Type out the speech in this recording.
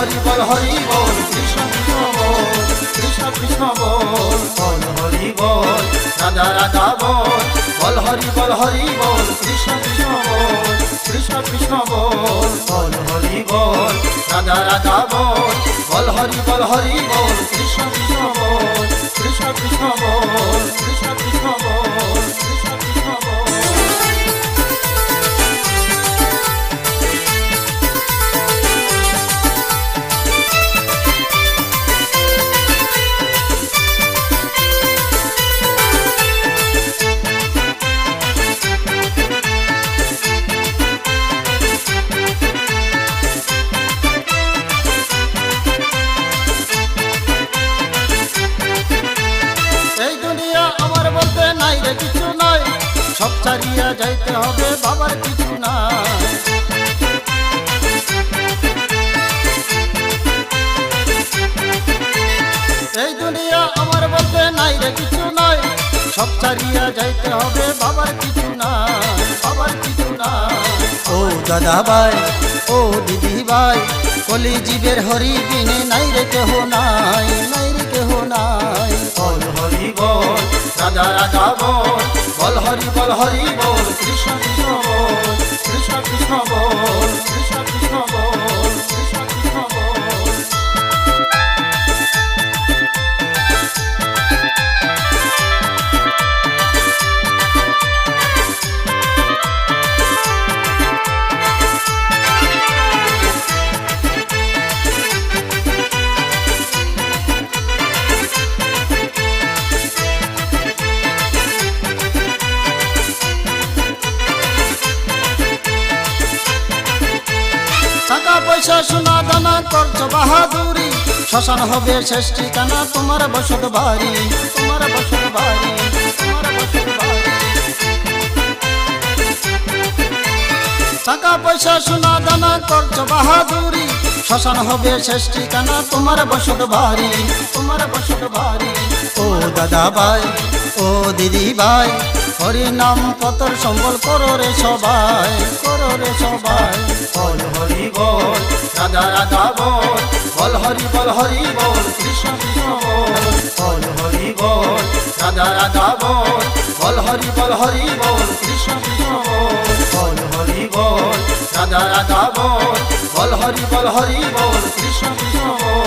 বল, হরি বল, কৃষ্ণ কৃষ্ণ বল, কৃষ্ণ কৃষ্ণ বল বল, হরি বল, রাধা রাধা বল বল, হরি বল হরি বল, কৃষ্ণ কৃষ্ণ বল, কৃষ্ণ কৃষ্ণ বল বল, হরি বল, রাধা রাধা বল বল, হরি বল হরি বল ছাড়িয়া যাইতে হবে বাবার কিছু নাই এই দুনিয়া আমার বলতে নাই রে কিছু নাই। সব ছাড়িয়া যাইতে হবে বাবার কিছু নাই বাবার কিছু নাই ও দাদা ভাই ও দিদি ভাই কলি জীবের হরি বিনে নাই রে কেহ নাই। হরি বল হরি বল কৃষ্ণ কৃষ্ণ পয়সা সোনা দানা করছ বাহাদুরি। শ্মশান হবে শেষ ঠিকানা তোমার বসত বাড়ি, তোমার বসত বাড়ি টাকা পয়সা সোনা দানা করছ বাহাদুরি। শ্মশান হবে শেষ ঠিকানা তোমার বসত বাড়ি, তোমার বসত বাড়ি। ও দাদা ভাই, ও দিদি ভাই হরি নাম পতর সম্বল করো রে সবাই, করো রে সবাই। বল হরি বল, রাধা রাধা বল বল হরি বল হরি বল, কৃষ্ণ কৃষ্ণ বল। বল হরি বল, রাধা রাধা বল বল হরি বল হরি বল, কৃষ্ণ কৃষ্ণ বল। বল হরি বল, রাধা রাধা বল বল হরি বল হরি বল, কৃষ্ণ কৃষ্ণ বল।